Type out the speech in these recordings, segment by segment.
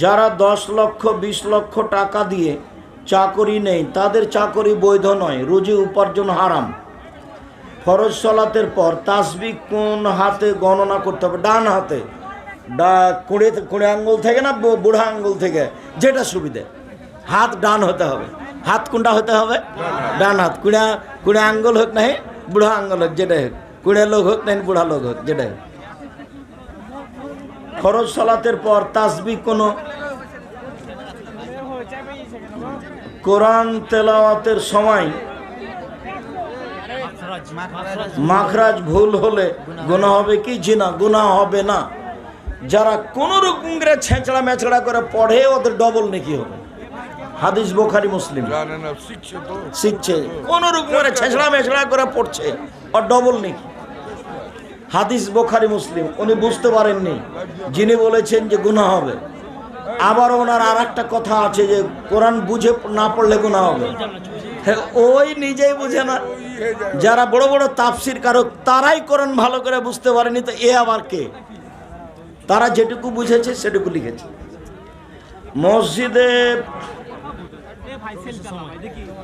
যারা দশ লক্ষ, বিশ লক্ষ টাকা দিয়ে চাকরি নেই, তাদের চাকরি বৈধ নয়, রুজি উপার্জন হারাম। ফরজ সলাতের পর তাসবি কোন হাতে গণনা করতে হবে? ডান হাতে। ডা, কুড়ে কুড়ে আঙ্গুল থেকে না বুড়া আঙ্গুল থেকে? যেটা সুবিধে। হাত ডান হতে হবে। হাত কোনটা হতে হবে? ডান হাত। কুড়া, কুড়ে আঙ্গুল হোক নাই বুড়া আঙ্গুল হোক, যেটাই হোক। কুড়ে লোক হোক নাই বুড়া লোক হোক, যেটাই হোক। ফরজ সলাতের পর তাসবি কোনো কোরআন তেলাওয়াতের সময় মাখরাজ ভুল হলে গুণা হবে কি জিনা? গুণা হবে না। যারা কোন রকম করে ছেঁচড়া মেচড়া করে পড়ে, ওদের ডবল নাকি হবে। হাদিস বোখারি, মুসলিম। শিখছে। কোন রকম করে ছেঁচড়া মেচড়া করে পড়ছে আর ডবল নাকি। হাদিস বোখারি, মুসলিম। উনি বুঝতে পারেননি। যিনি বলেছেন যে গুনাহ হবে। আবার ওনার আর একটা কথা আছে যে কোরআন বুঝে না পড়লে গুনাহ হবে। ওই নিজেই বুঝে না। যারা বড় বড় তাফসির কারক, তারাই কোরআন ভালো করে বুঝতে পারেনি, তো এ আবার কে? তারা যেটুকু বুঝেছে, সেটুকু লিখেছে। মসজিদে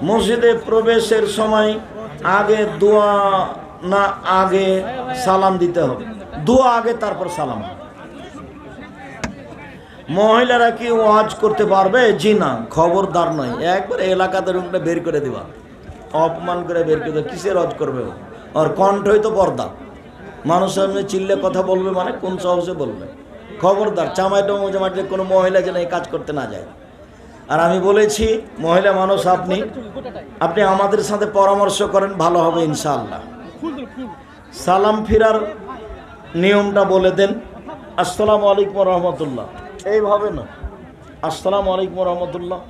মসজিদে প্রবেশের সময় আগে দোয়া না আগে সালাম দিতে হবে। দোয়া আগে, তারপর সালাম। মহিলারা কি ওয়াজ করতে পারবে? জি না, খবরদার নয়। একবার এলাকাতে রুমটা বের করে দিবা। অপমান করে বের করে দেবা। কিসের ওয়াজ করবে? আর কণ্ঠই তো পর্দা। মানুষ সামনে চিল্লে কথা বলবে মানে কোন সাহসে বলবে? খবরদার চামাই চামাইটা মোজামাইটে কোনো মহিলা যেন এই কাজ করতে না যায়। আর আমি বলেছি, মহিলা মানুষ আপনি আপনি আমাদের সাথে পরামর্শ করেন, ভালো হবে ইনশাআল্লাহ। সালাম ফিরার নিয়মটা বলে দেন। আসসালামু আলাইকুম রহমতুল্লাহ। এইভাবে না। আসসালামু আলাইকুম রহমতুল্লাহ।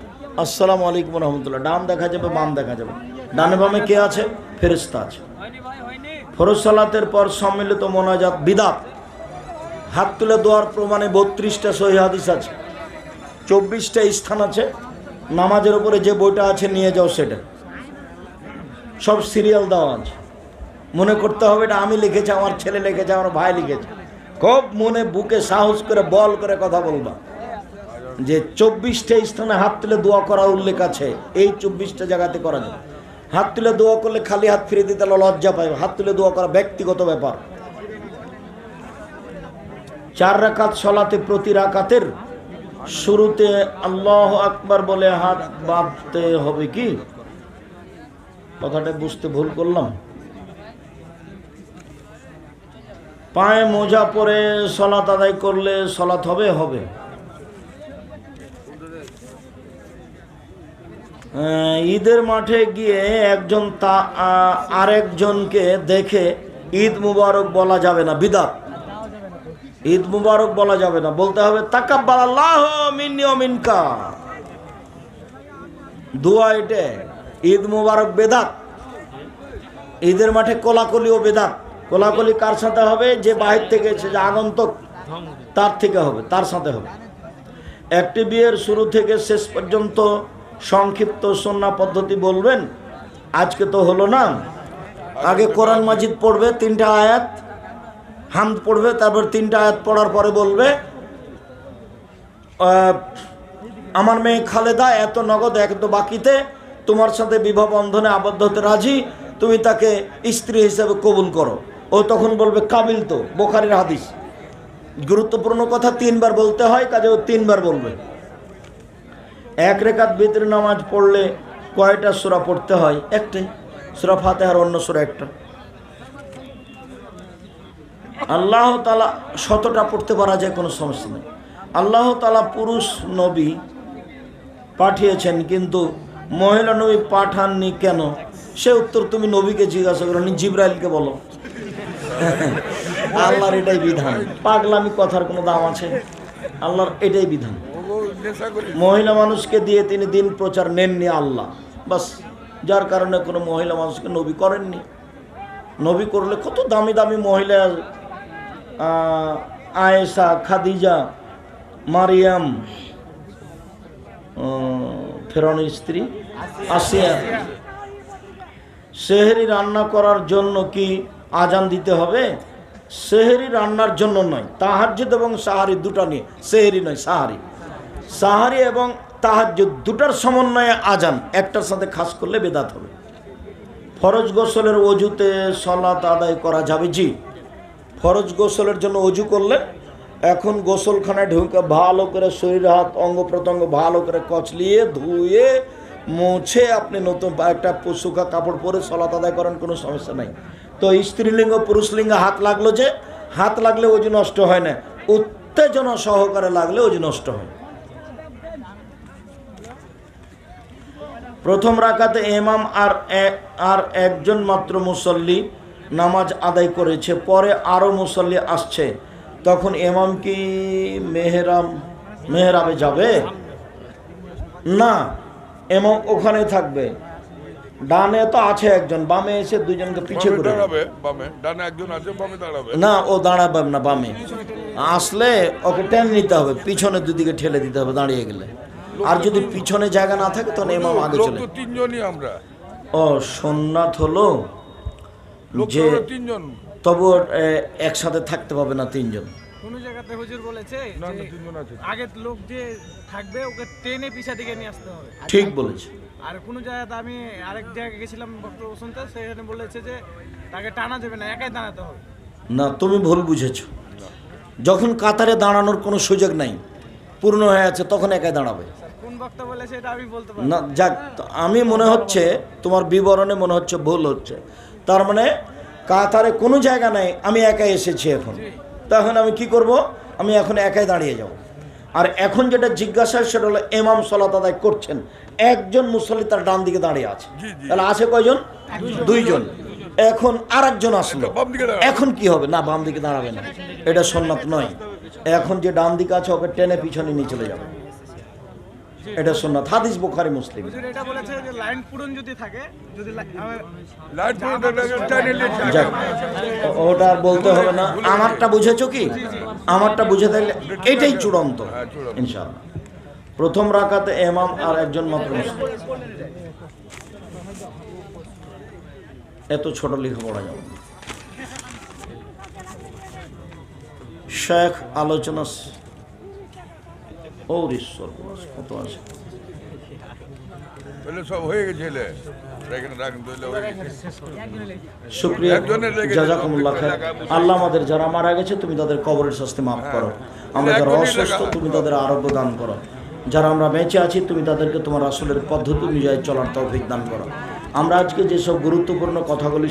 আসসালামু আলাইকুম রহমতুল্লাহ। ডান দেখা যাবে, বাম দেখা যাবে। ডানে বামে কে আছে? ফেরিস্তা আছে। ফরজ সালাতের পর সম্মিলিত মোনাজাত বিদাত। হাত তুলে দেওয়ার প্রমাণে বত্রিশটা সহি হাদিস আছে। চব্বিশটা স্থান আছে। নামাজের উপরে যে বইটা আছে, নিয়ে যাও সেটা। সব সিরিয়াল দেওয়া আছে। মনে করতে হবে এটা আমি লিখেছি, আমার ছেলে লিখেছে, আমার ভাই লিখেছে। খুব মনে বুকে সাহস করে, বল করে কথা বলবা যে চব্বিশটা স্থানে হাত তুলে দোয়া করা উল্লেখ আছে, এই চব্বিশটা জায়গাতে করা যায়। হাত তুলে দোয়া করলে খালি হাত ফিরে দিতে লজ্জা পাবে হাত তুলে দোয়া করা ব্যক্তিগত ব্যাপার। চার রাকাত সলাতে প্রতি রাকাতের শুরুতে আল্লাহ আকবার বলে হাত বাঁধতে হবে কি? কথাটা বুঝতে ভুল করলাম। পায়ে মোজা পরে সলাত আদায় করলে সলাত হবে হবে। ঈদের মাঠে গিয়ে একজন তা আরেকজনকে দেখে ঈদ মুবারক বলা যাবে না, বিদাত। ঈদ মুবারক বলা যাবে না, বলতে হবে, তাকাব্বাল আল্লাহ মিনকা। দোয়া এটা, ঈদ মুবারক বেদাত। ঈদের মাঠে কোলাকলি ও বেদাত। কোলাকলি কার সাথে হবে? যে বাহির থেকে যে আগন্তক, তার থেকে হবে, তার সাথে হবে। একটি বিয়ের শুরু থেকে শেষ পর্যন্ত সংক্ষিপ্ত সন্না পদ্ধতি বলবেন? আজকে তো হলো না। আগে কোরআন মাজিদ পড়বে, তিনটা আয়াত, হামদ পড়বে, তারপর তিনটা আয়াত পড়ার পরে বলবে আমার মেয়ে খালেদা এত নগদ, এত বাকিতে, তোমার সাথে বিবাহ বন্ধনে আবদ্ধ হতে রাজি, তুমি তাকে স্ত্রী হিসেবে কবুল করো। ও তখন বলবে, কাবিল তো, বোখারির হাদিস। গুরুত্বপূর্ণ কথা তিনবার বলতে হয় কাজে ও তিনবার বলবে। এক রেখাত ভিতরে নামাজ পড়লে কয়টা সুরা পড়তে হয়? একটাই সুরা ফাতেহার অন্য সুরা একটা। আল্লাহ তালা শতটা পড়তে পারা যায়, কোনো সমস্যা নেই। আল্লাহ তালা পুরুষ নবী পাঠিয়েছেন, কিন্তু মহিলা নবী পাঠাননি কেন? সে উত্তর তুমি নবীকে জিজ্ঞাসা করো জিব্রাইলকে বলো। আল্লাহর এটাই বিধান। পাগলামি কথার কোনো দাম আছে? আল্লাহর এটাই বিধান। মহিলা মানুষকে দিয়ে তিনি দিন প্রচার নেননি আল্লাহ। বাস, যার কারণে কোনো মহিলা মানুষকে নবী করেননি। নবী করলে কত দামি দামি মহিলা আয়েশা, খাদিজা, মারিয়াম ফেরনের স্ত্রী, আসিয়া, সেহেরি রান্না করার জন্য কি আজান দিতে হবে। সেহেরি রান্নার জন্য নয়, তাহাজ্জুদ এবং সাহারি দুটা নিয়ে। সেহেরি নয়, সাহারি। সাহারি এবং তাহাজ্জুদ দুটার সমন্বয়ে আজান, একটার সাথে খাস করলে বেদাত হবে। ফরজ গোসলের অজুতে সলাত আদায় করা যাবে, জি। ফরজ গোসলের জন্য অজু করলে এখন গোসলখানায় ঢুকে ভালো করে শরীর, হাত, অঙ্গ প্রত্যঙ্গ ভালো করে কচলিয়ে, ধুয়ে, মুছে আপনি নতুন একটা শুকা কাপড় পরে সলাত আদায় করেন, কোনো সমস্যা নাই। তো স্ত্রীলিঙ্গ, পুরুষলিঙ্গ হাত লাগল যে, হাত লাগলে অজু নষ্ট হয় না। উত্তেজনা সহকারে লাগলে অজু নষ্ট হয়। প্রথম রাকাতে এমাম আর আর একজন মাত্র মুসল্লি নামাজ আদায় করেছে, পরে আরও মুসল্লি আসছে। তখন এমাম কি মেহরাম, মেহরাবে যাবে? না এমাম ওখানে থাকবে। ডানে তো আছে একজন বামে এসে দুজনকে বামে করে দাঁড়াবে বামে। ডানে একজন আছে বামে দাঁড়াবে। না ও দাঁড়াবে না বামে। আসলে ওকে টেনে নিতে হবে পিছনে দুদিকে ঠেলে দিতে হবে দাঁড়িয়ে গেলে। আর যদি পিছনে জায়গা না থাকে তখন ইমাম আগে চলে তিনজনই আমরা। ও সোননাথ হলো যে তিনজন। তবু একসাথে থাকতে পাবে না তিনজন। কোনো জায়গাতে হুজুর বলেছে যে আগের লোক যে থাকবে ওকে টেনে পিছা দিকে নিয়ে আসতে হবে। ঠিক বলেছে। আর কোনো জায়গাতে আমি আরেক জায়গায় গেছিলাম বক্তব্য শুনতে সেখানে বলেছে যে তাকে টানা যাবে না একাই দাঁড়াতে হবে। না তুমি ভুল বুঝেছ। যখন কাতারে দাঁড়ানোর কোনো সুযোগ নাই পূর্ণ হয়ে আছে তখন একাই দাঁড়াবে। কোন বক্তা বলেছে এটা আমি বলতে না যাক আমি মনে হচ্ছে তোমার বিবরণে মনে হচ্ছে ভুল হচ্ছে। তার মানে কাতারে কোনো জায়গা নাই আমি একাই এসেছি এখন। তখন আমি কি করব? আমি এখন একাই দাঁড়িয়ে যাব। আর এখন যেটা জিজ্ঞাসা সেটা হলো এমাম সলাত আদায় করছেন। একজন মুসল্লি তার ডান দিকে দাঁড়িয়ে আছে। তাহলে আছে কয়জন? দুইজন। এখন আর একজন আসলো। এখন কি হবে? না বাম দিকে দাঁড়াবে না। এটা সন্ন্যত নয়। এখন যে ডান দিকে আছে ওকে টেনে পিছনে নিয়ে চলে যাবে। এটা সন্ন্যত হাদিস বোখারি মুসলিম। এটা বলেছে যে লাইন পূরণ যদি থাকে যদি ও- ওটা আর বলতে হবে না। আমারটা বুঝেছ কি? আমারটা বুঝে থাকলে এটাই চূড়ান্ত, ইনশাআল্লাহ। প্রথম রাকাতে এমাম আর একজন মাত্র এত ছোট লেখা পড়া যাবে শেখ আলোচনা ওর ঈশ্বর কত আছে? সব হয়ে হয়ে জাজাকুমুল্লাহ খায় আল্লাহ আমাদের যারা মারা গেছে তুমি তাদের কবরের শাস্তি মাফ করো। আমরা যারা অসুস্থ তুমি তাদের আরোগ্য দান করো। যারা আমরা বেঁচে আছি তুমি তাদেরকে তোমার আসলের পদ্ধতি অনুযায়ী চলার তৌফিক দান করো। আমরা আজকে যেসব গুরুত্বপূর্ণ কথাগুলি